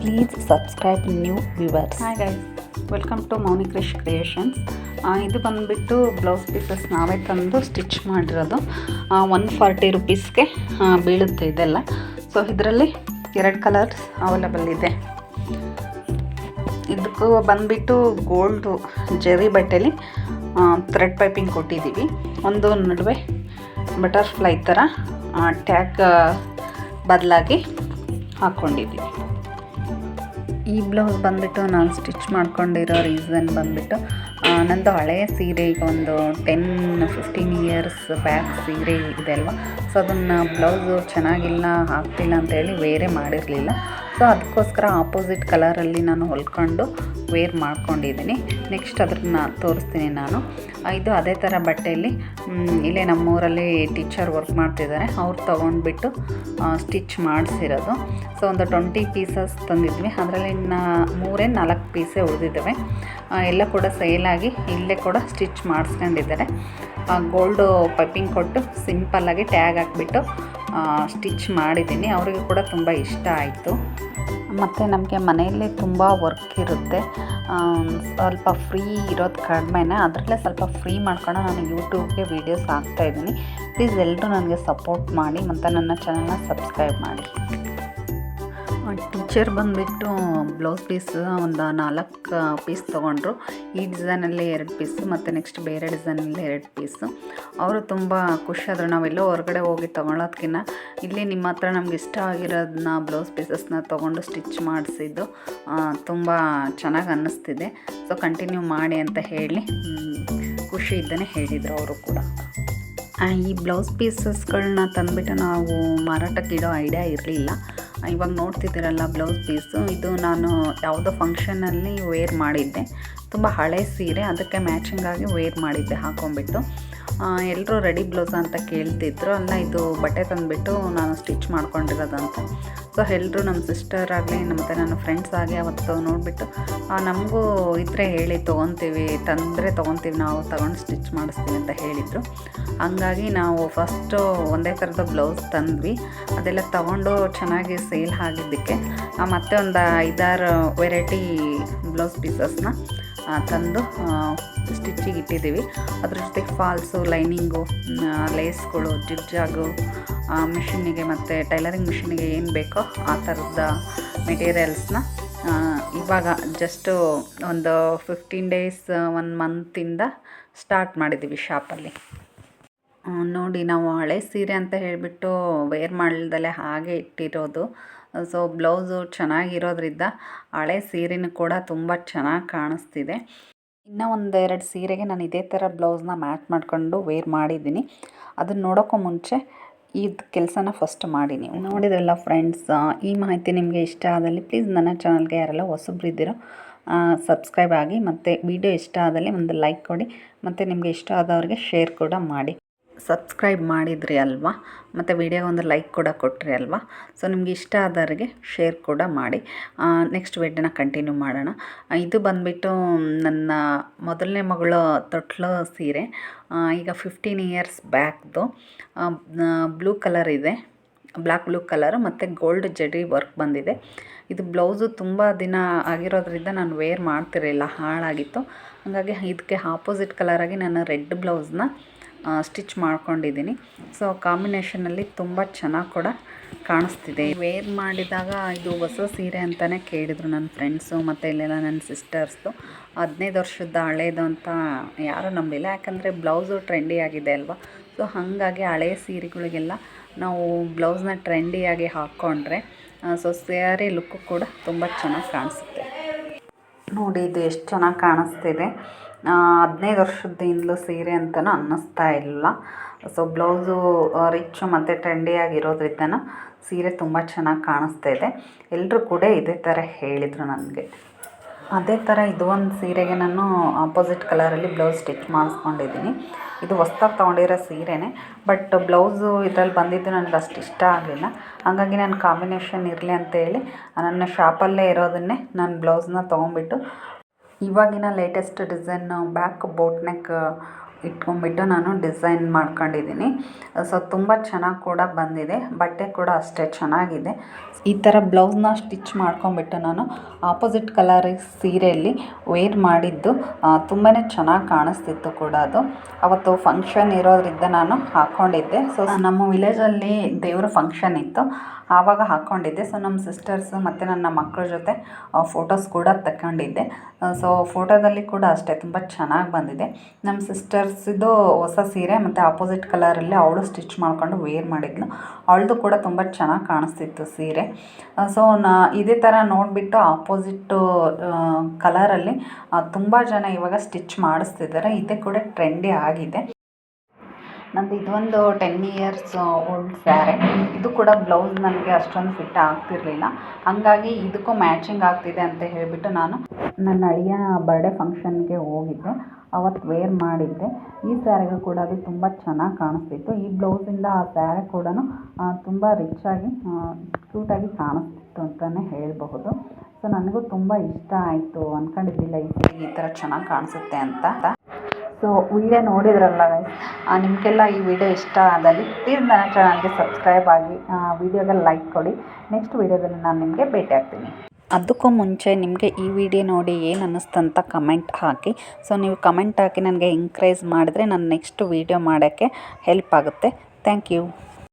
Please subscribe new viewers hi guys welcome to Mouni creations ಇದು ಬಂದುಬಿಟ್ಟು blouse pieces ನಾವೇ ತಂದು ಸ್ಟಿಚ್ ಮಾಡಿರೋದು. ಒನ್ ಫಾರ್ಟಿ ರುಪೀಸ್ಗೆ ಬೀಳುತ್ತೆ ಇದೆಲ್ಲ. ಸೊ ಇದರಲ್ಲಿ ಎರಡು ಕಲರ್ಸ್ ಅವೈಲಬಲ್ ಇದೆ. ಇದಕ್ಕೂ ಬಂದುಬಿಟ್ಟು ಗೋಲ್ಡು ಜರಿ ಬಟ್ಟೆಲಿ ಥ್ರೆಡ್ ಪೈಪಿಂಗ್ ಕೊಟ್ಟಿದ್ದೀವಿ. ಒಂದು ನಡುವೆ ಬಟರ್ಫ್ಲೈ ಥರ ಟ್ಯಾಗ್ ಬದಲಾಗಿ ಹಾಕ್ಕೊಂಡಿದ್ದೀವಿ ಈ ಬ್ಲೌಸ್ ಬಂದುಬಿಟ್ಟು ನಾನು ಸ್ಟಿಚ್ ಮಾಡ್ಕೊಂಡಿರೋ ರೀಸನ್ ಬಂದುಬಿಟ್ಟು ನಂದು ಹಳೆಯ ಸೀರೆ, ಈಗ ಒಂದು ಟೆನ್, ಫಿಫ್ಟೀನ್ ಇಯರ್ಸ್ ಬ್ಯಾಕ್ ಸೀರೆ ಇದೆ ಅಲ್ವಾ? ಸೊ ಅದನ್ನು ಬ್ಲೌಸು ಚೆನ್ನಾಗಿಲ್ಲ, ಹಾಕ್ತಿಲ್ಲ ಅಂತೇಳಿ ಬೇರೆ ಮಾಡಿರಲಿಲ್ಲ. ಸೊ ಅದಕ್ಕೋಸ್ಕರ ಆಪೋಸಿಟ್ ಕಲರಲ್ಲಿ ನಾನು ಹೊಲ್ಕೊಂಡು ವೇರ್ ಮಾಡ್ಕೊಂಡಿದ್ದೀನಿ. ನೆಕ್ಸ್ಟ್ ಅದನ್ನ ತೋರಿಸ್ತೀನಿ ನಾನು. ಇದು ಅದೇ ಥರ ಬಟ್ಟೆಯಲ್ಲಿ ಇಲ್ಲೇ ನಮ್ಮೂರಲ್ಲಿ ಟೀಚರ್ ವರ್ಕ್ ಮಾಡ್ತಿದ್ದಾರೆ. ಅವ್ರು ತೊಗೊಂಡ್ಬಿಟ್ಟು ಸ್ಟಿಚ್ ಮಾಡಿಸಿರೋದು. ಸೊ ಒಂದು ಟ್ವೆಂಟಿ ಪೀಸಸ್ ತಂದಿದ್ವಿ. ಅದರಲ್ಲಿ ನಾ ಮೂರೇ ನಾಲ್ಕು ಪೀಸೇ ಉಳಿದಿದ್ದಾವೆ. ಎಲ್ಲ ಕೂಡ ಸೇಲಾಗಿ ಇಲ್ಲೇ ಕೂಡ ಸ್ಟಿಚ್ ಮಾಡಿಸ್ಕೊಂಡಿದ್ದಾರೆ. ಗೋಲ್ಡು ಪೈಪಿಂಗ್ ಕೊಟ್ಟು ಸಿಂಪಲ್ಲಾಗಿ ಟ್ಯಾಗ್ ಹಾಕ್ಬಿಟ್ಟು ಸ್ಟಿಚ್ ಮಾಡಿದ್ದೀನಿ. ಅವರಿಗೆ ಕೂಡ ತುಂಬ ಇಷ್ಟ ಆಯಿತು. ಮತ್ತು ನಮಗೆ ಮನೆಯಲ್ಲೇ ತುಂಬ ವರ್ಕ್ ಇರುತ್ತೆ. ಸ್ವಲ್ಪ ಫ್ರೀ ಇರೋದು ಕಡಿಮೆನೇ, ಅದರಲ್ಲೇ ಸ್ವಲ್ಪ ಫ್ರೀ ಮಾಡ್ಕೊಂಡು ನಾನು ಯೂಟ್ಯೂಬ್ಗೆ ವೀಡಿಯೋಸ್ ಹಾಕ್ತಾಯಿದ್ದೀನಿ ಪ್ಲೀಸ್ ಎಲ್ಲರೂ ನನಗೆ ಸಪೋರ್ಟ್ ಮಾಡಿ ಮತ್ತು ನನ್ನ ಚಾನಲ್ನ ಸಬ್ಸ್ಕ್ರೈಬ್ ಮಾಡಿ. ಟೀಚರ್ ಬಂದುಬಿಟ್ಟು ಬ್ಲೌಸ್ ಪೀಸ್ ಒಂದು ನಾಲ್ಕು ಪೀಸ್ ತೊಗೊಂಡ್ರು. ಈ ಡಿಸೈನಲ್ಲಿ ಎರಡು ಪೀಸು, ಮತ್ತು ನೆಕ್ಸ್ಟ್ ಬೇರೆ ಡಿಸೈನಲ್ಲಿ ಎರಡು ಪೀಸು. ಅವರು ತುಂಬ ಖುಷಿಯಾದರು ನಾವೆಲ್ಲೋ ಹೊರಗಡೆ ಹೋಗಿ ತೊಗೊಳೋದ್ಕಿನ್ನ ಇಲ್ಲಿ ನಿಮ್ಮ ಹತ್ರ ನಮ್ಗೆ ಇಷ್ಟ ಆಗಿರೋದನ್ನ ಬ್ಲೌಸ್ ಪೀಸಸ್ನ ತೊಗೊಂಡು ಸ್ಟಿಚ್ ಮಾಡಿಸಿದ್ದು ತುಂಬ ಚೆನ್ನಾಗಿ ಅನ್ನಿಸ್ತಿದೆ. ಸೊ, ಕಂಟಿನ್ಯೂ ಮಾಡಿ ಅಂತ ಹೇಳಿ ಖುಷಿ ಇದ್ದಾನೆ ಹೇಳಿದರು ಅವರು ಕೂಡ. ಈ ಬ್ಲೌಸ್ ಪೀಸಸ್ಗಳನ್ನ ತಂದುಬಿಟ್ಟು ನಾವು ಮಾರಾಟಕ್ಕೆ ಇಡೋ ಐಡಿಯಾ ಇರಲಿಲ್ಲ. ಇವಾಗ ನೋಡ್ತಿದ್ದೀರಲ್ಲ ಬ್ಲೌಸ್ ಪೀಸು ಇದು ನಾನು ಯಾವುದೋ ಫಂಕ್ಷನಲ್ಲಿ ವೇರ್ ಮಾಡಿದ್ದೆ. ತುಂಬ ಹಳೆ ಸೀರೆ, ಅದಕ್ಕೆ ಮ್ಯಾಚಿಂಗಾಗಿ ವೇರ್ ಮಾಡಿದ್ದೆ, ಹಾಕೊಂಡ್ಬಿಟ್ಟು. ಎಲ್ಲರೂ ರೆಡಿ ಬ್ಲೌಸ್ ಅಂತ ಕೇಳ್ತಿದ್ರು. ಅಲ್ಲ ಇದು ಬಟ್ಟೆ ತಂದುಬಿಟ್ಟು ನಾನು ಸ್ಟಿಚ್ ಮಾಡ್ಕೊಂಡಿರೋದಂತ. ಸೊ ಎಲ್ಲರೂ ನಮ್ಮ ಸಿಸ್ಟರ್ ಆಗಲಿ ಮತ್ತು ನನ್ನ ಫ್ರೆಂಡ್ಸ್ ಆಗಿ ಅವತ್ತು ನೋಡಿಬಿಟ್ಟು ನಮಗೂ ಇದ್ರೆ ಹೇಳಿ ತೊಗೊತೀವಿ, ತಂದರೆ ತೊಗೊತೀವಿ, ನಾವು ತಗೊಂಡು ಸ್ಟಿಚ್ ಮಾಡಿಸ್ತೀವಿ ಅಂತ ಹೇಳಿದರು. ಹಂಗಾಗಿ ನಾವು ಫಸ್ಟು ಒಂದೇ ಥರದ ಬ್ಲೌಸ್ ತಂದ್ವಿ. ಅದೆಲ್ಲ ತೊಗೊಂಡು ಚೆನ್ನಾಗಿ ಸೇಲ್ ಆಗಿದ್ದಕ್ಕೆ ಮತ್ತೆ ಒಂದು ಐದಾರು ವೆರೈಟಿ ಬ್ಲೌಸ್ ಪೀಸಸ್ನ ತಂದು ಸ್ಟಿಚ್ಚಿಗೆ ಇಟ್ಟಿದ್ದೀವಿ. ಅದ್ರ ಜೊತೆಗೆ ಫಾಲ್ಸು ಲೈನಿಂಗು ಲೇಸ್ಗಳು ಜಿಗ್ಜಾಗು ಮಿಷಿನಿಗೆ ಮತ್ತು ಟೈಲರಿಂಗ್ ಮಿಷಿನಿಗೆ ಏನು ಬೇಕೋ ಆ ಥರದ ಮೆಟೀರಿಯಲ್ಸ್ನ ಇವಾಗ ಜಸ್ಟು ಒಂದು ಫಿಫ್ಟೀನ್ ಡೇಸ್ ಒನ್ ಮಂತಿಂದ ಸ್ಟಾರ್ಟ್ ಮಾಡಿದ್ದೀವಿ ಶಾಪಲ್ಲಿ ನೋಡಿ ನಾವು ಹಳೆ ಸೀರೆ ಅಂತ ಹೇಳಿಬಿಟ್ಟು ವೇರ್ ಮಾಡ್ದಲೆ ಹಾಗೆ ಇಟ್ಟಿರೋದು. ಸೊ ಬ್ಲೌಸು ಚೆನ್ನಾಗಿರೋದ್ರಿಂದ ಹಳೆ ಸೀರೆನೂ ಕೂಡ ತುಂಬ ಚೆನ್ನಾಗಿ ಕಾಣಿಸ್ತಿದೆ. ಇನ್ನೂ ಒಂದೆರಡು ಸೀರೆಗೆ ನಾನು ಇದೇ ಥರ ಬ್ಲೌಸ್ನ ಮ್ಯಾಚ್ ಮಾಡಿಕೊಂಡು ವೇರ್ ಮಾಡಿದ್ದೀನಿ. ಅದನ್ನು ನೋಡೋಕ್ಕೂ ಮುಂಚೆ ಈ ಕೆಲಸನ ಫಸ್ಟ್ ಮಾಡೀನಿ. ನೋಡಿದ್ರಲ್ಲ ಫ್ರೆಂಡ್ಸ್ ಈ ಮಾಹಿತಿ ನಿಮಗೆ ಇಷ್ಟ ಆದಲ್ಲಿ ಪ್ಲೀಸ್ ನನ್ನ ಚಾನಲ್ಗೆ ಯಾರೆಲ್ಲ ಹೊಸಬ್ರು ಇದ್ದೀರೋ ಸಬ್ಸ್ಕ್ರೈಬ್ ಆಗಿ ಮತ್ತು ವಿಡಿಯೋ ಇಷ್ಟ ಆದಲ್ಲಿ ಒಂದು ಲೈಕ್ ಕೊಡಿ. ಮತ್ತು ನಿಮಗೆ ಇಷ್ಟ ಆದವ್ರಿಗೆ ಶೇರ್ ಕೂಡ ಮಾಡಿ. ಸಬ್ಸ್ಕ್ರೈಬ್ ಮಾಡಿದ್ರಿ ಅಲ್ವಾ? ಮತ್ತು ವಿಡಿಯೋಗೆ ಒಂದು ಲೈಕ್ ಕೂಡ ಕೊಟ್ರಿ ಅಲ್ವಾ? ಸೊ ನಿಮ್ಗೆ ಇಷ್ಟ ಆದವರಿಗೆ ಶೇರ್ ಕೂಡ ಮಾಡಿ. ನೆಕ್ಸ್ಟ್ ವಿಡಿಯೋನ ಕಂಟಿನ್ಯೂ ಮಾಡೋಣ. ಇದು ಬಂದುಬಿಟ್ಟು ನನ್ನ ಮೊದಲನೇ ಮಗಳು ತೊಟ್ಲು ಸೀರೆ. ಈಗ ಫಿಫ್ಟೀನ್ ಇಯರ್ಸ್ ಬ್ಯಾಕ್ದು ಬ್ಲೂ ಕಲರ್ ಇದೆ. ಬ್ಲ್ಯಾಕ್ ಬ್ಲೂ ಕಲರು ಮತ್ತು ಗೋಲ್ಡ್ ಜಡಿ ವರ್ಕ್ ಬಂದಿದೆ. ಇದು ಬ್ಲೌಸು ತುಂಬ ದಿನ ಆಗಿರೋದ್ರಿಂದ ನಾನು ವೇರ್ ಮಾಡ್ತಿರಲಿಲ್ಲ, ಹಾಳಾಗಿತ್ತು. ಹಾಗಾಗಿ ಇದಕ್ಕೆ ಆಪೋಸಿಟ್ ಕಲರಾಗಿ ನಾನು ರೆಡ್ ಬ್ಲೌಸ್ನ ಸ್ಟಿಚ್ ಮಾಡ್ಕೊಂಡಿದ್ದೀನಿ. ಸೊ ಕಾಂಬಿನೇಷನಲ್ಲಿ ತುಂಬ ಚೆನ್ನಾಗಿ ಕೂಡ ಕಾಣಿಸ್ತಿದೆ. ವೇರ್ ಮಾಡಿದಾಗ ಇದು ಹೊಸ ಸೀರೆ ಅಂತಲೇ ಕೇಳಿದರು ನನ್ನ ಫ್ರೆಂಡ್ಸು ಮತ್ತು ಇಲ್ಲೆಲ್ಲ ನನ್ನ ಸಿಸ್ಟರ್ಸು ಹದಿನೈದು ವರ್ಷದ ಹಳೇದು ಅಂತ ಯಾರೂ ನಂಬಿಲ್ಲ. ಯಾಕಂದರೆ ಬ್ಲೌಸು ಟ್ರೆಂಡಿ ಆಗಿದೆ ಅಲ್ವಾ? ಸೊ ಹಾಗಾಗಿ ಹಳೆಯ ಸೀರೆಗಳಿಗೆಲ್ಲ ನಾವು ಬ್ಲೌಸ್ನ ಟ್ರೆಂಡಿಯಾಗಿ ಹಾಕ್ಕೊಂಡ್ರೆ ಸೊ ಸ್ಯಾರಿ ಲುಕ್ಕು ಕೂಡ ತುಂಬ ಚೆನ್ನಾಗಿ ಕಾಣಿಸುತ್ತೆ. ನೋಡಿ, ಇದು ಎಷ್ಟು ಚೆನ್ನಾಗಿ ಕಾಣಿಸ್ತಿದೆ. ಹದಿನೈದು ವರ್ಷದಿಂದಲೂ ಸೀರೆ ಅಂತಲೂ ಅನ್ನಿಸ್ತಾ ಇಲ್ಲ. ಸೊ ಬ್ಲೌಸು ರಿಚ್ಚು ಮತ್ತು ಟ್ರೆಂಡಿಯಾಗಿರೋದ್ರಿಂದ ಸೀರೆ ತುಂಬ ಚೆನ್ನಾಗಿ ಕಾಣಿಸ್ತಾ ಇದೆ. ಎಲ್ಲರೂ ಕೂಡ ಇದೇ ಥರ ಹೇಳಿದರು ನನಗೆ. ಅದೇ ಥರ ಇದು ಒಂದು ಸೀರೆಗೆ ನಾನು ಆಪೋಸಿಟ್ ಕಲರಲ್ಲಿ ಬ್ಲೌಸ್ ಸ್ಟಿಚ್ ಮಾಡಿಸ್ಕೊಂಡಿದ್ದೀನಿ. ಇದು ಹೊಸ್ದಾಗಿ ತೊಗೊಂಡಿರೋ ಸೀರೆನೇ ಬಟ್ ಬ್ಲೌಸು ಇದರಲ್ಲಿ ಬಂದಿದ್ದು ನನಗೆ ಅಷ್ಟು ಇಷ್ಟ ಆಗಲಿಲ್ಲ. ಹಾಗಾಗಿ ನಾನು ಕಾಂಬಿನೇಷನ್ ಇರಲಿ ಅಂತೇಳಿ ನನ್ನ ಶಾಪಲ್ಲೇ ಇರೋದನ್ನೇ ನಾನು ಬ್ಲೌಸ್ನ ತೊಗೊಂಬಿಟ್ಟು ಇವಾಗಿನ latest design back boat neck ಇಟ್ಕೊಂಡ್ಬಿಟ್ಟು ನಾನು ಡಿಸೈನ್ ಮಾಡ್ಕೊಂಡಿದ್ದೀನಿ. ಸೊ, ತುಂಬ ಚೆನ್ನಾಗಿ ಕೂಡ ಬಂದಿದೆ. ಬಟ್ಟೆ ಕೂಡ ಅಷ್ಟೇ ಚೆನ್ನಾಗಿದೆ. ಈ ಥರ ಬ್ಲೌಸ್ನ ಸ್ಟಿಚ್ ಮಾಡ್ಕೊಂಬಿಟ್ಟು ನಾನು ಆಪೋಸಿಟ್ ಕಲರ್ ಸೀರೆಯಲ್ಲಿ ವೇರ್ ಮಾಡಿದ್ದು ತುಂಬಾ ಚೆನ್ನಾಗಿ ಕಾಣಿಸ್ತಿತ್ತು ಕೂಡ ಅದು. ಅವತ್ತು ಫಂಕ್ಷನ್ ಇರೋದ್ರಿಂದ ನಾನು ಹಾಕ್ಕೊಂಡಿದ್ದೆ ಸೊ, ನಮ್ಮ ವಿಲೇಜಲ್ಲಿ ದೇವರ ಫಂಕ್ಷನ್ ಇತ್ತು. ಆವಾಗ ಹಾಕ್ಕೊಂಡಿದ್ದೆ ಸೊ, ನಮ್ಮ ಸಿಸ್ಟರ್ಸ್ ಮತ್ತು ನನ್ನ ಮಕ್ಕಳ ಜೊತೆ ಫೋಟೋಸ್ ಕೂಡ ತಗೊಂಡಿದ್ದೆ ಸೊ, ಫೋಟೋದಲ್ಲಿ ಕೂಡ ಅಷ್ಟೇ, ತುಂಬ ಚೆನ್ನಾಗಿ ಬಂದಿದೆ. ನಮ್ಮ ಸಿಸ್ಟರ್ಸಿದು ಹೊಸ ಸೀರೆ ಮತ್ತು ಆಪೋಸಿಟ್ ಕಲರಲ್ಲಿ ಅವಳು ಸ್ಟಿಚ್ ಮಾಡ್ಕೊಂಡು ವೇರ್ ಮಾಡಿದ್ಲು. ಅವಳದು ಕೂಡ ತುಂಬ ಚೆನ್ನಾಗಿ ಕಾಣಿಸ್ತಿತ್ತು ಸೀರೆ. ಸೊ ನಾ, ಇದೇ ಥರ ನೋಡಿಬಿಟ್ಟು ಆಪೋಸಿಟ್ಟು ಕಲರಲ್ಲಿ ತುಂಬ ಜನ ಇವಾಗ ಸ್ಟಿಚ್ ಮಾಡಿಸ್ತಿದ್ದಾರೆ. ಇದೇ ಕೂಡ ಟ್ರೆಂಡಿ ಆಗಿದೆ. ನಂದು ಇದೊಂದು ಟೆನ್ ಇಯರ್ಸ್ ಓಲ್ಡ್ ಸ್ಯಾರಿ ಇದು ಕೂಡ ಬ್ಲೌಸ್ ನನಗೆ ಅಷ್ಟೊಂದು ಫಿಟ್ ಆಗ್ತಿರಲಿಲ್ಲ. ಹಂಗಾಗಿ ಇದಕ್ಕೂ ಮ್ಯಾಚಿಂಗ್ ಆಗ್ತಿದೆ ಅಂತ ಹೇಳಿಬಿಟ್ಟು ನಾನು ನನ್ನ ಅಳಿಯ ಬರ್ಡೇ ಫಂಕ್ಷನ್ಗೆ ಹೋಗಿದ್ದೆ. ಅವತ್ತು ವೇರ್ ಮಾಡಿದ್ದೆ. ಈ ಸ್ಯಾರಿಗೂ ಕೂಡ ಅದು ತುಂಬ ಚೆನ್ನಾಗಿ ಕಾಣಿಸ್ತಿತ್ತು. ಈ ಬ್ಲೌಸಿಂದ ಆ ಸ್ಯಾರಿ ಕೂಡ ತುಂಬ ರಿಚ್ಚಾಗಿ ಕ್ಯೂಟಾಗಿ ಕಾಣಿಸ್ತಿತ್ತು ಅಂತಲೇ ಹೇಳಬಹುದು. ಸೊ ನನಗೂ ತುಂಬ ಇಷ್ಟ ಆಯಿತು. ಅಂದ್ಕೊಂಡಿದ್ದಿಲ್ಲ ಈ ಈ ಥರ ಚೆನ್ನಾಗಿ ಕಾಣಿಸುತ್ತೆ ಅಂತ. ಸೊ ವಿಡಿಯೋ ನೋಡಿದ್ರಲ್ಲ ಗೈಸ್ ನಿಮಗೆಲ್ಲ ಈ ವಿಡಿಯೋ ಇಷ್ಟ ಆದಲ್ಲಿ ಪ್ಲೀಸ್ ನನ್ನ ಚಾನಲ್ಗೆ ಸಬ್ಸ್ಕ್ರೈಬ್ ಆಗಿ ವಿಡಿಯೋಗೆ ಲೈಕ್ ಕೊಡಿ. ನೆಕ್ಸ್ಟ್ ವಿಡಿಯೋದಲ್ಲಿ ನಾನು ನಿಮಗೆ ಭೇಟಿ ಆಗ್ತೀನಿ. ಅದಕ್ಕೂ ಮುಂಚೆ ನಿಮಗೆ ಈ ವಿಡಿಯೋ ನೋಡಿ ಏನು ಅನ್ನಿಸ್ತು ಅಂತ ಕಮೆಂಟ್ ಹಾಕಿ. ಸೊ ನೀವು ಕಮೆಂಟ್ ಹಾಕಿ ನನಗೆ ಎಂಕ್ರೇಜ್ ಮಾಡಿದ್ರೆ ನಾನು ನೆಕ್ಸ್ಟ್ ವಿಡಿಯೋ ಮಾಡೋಕ್ಕೆ ಹೆಲ್ಪ್ ಆಗುತ್ತೆ. Thank you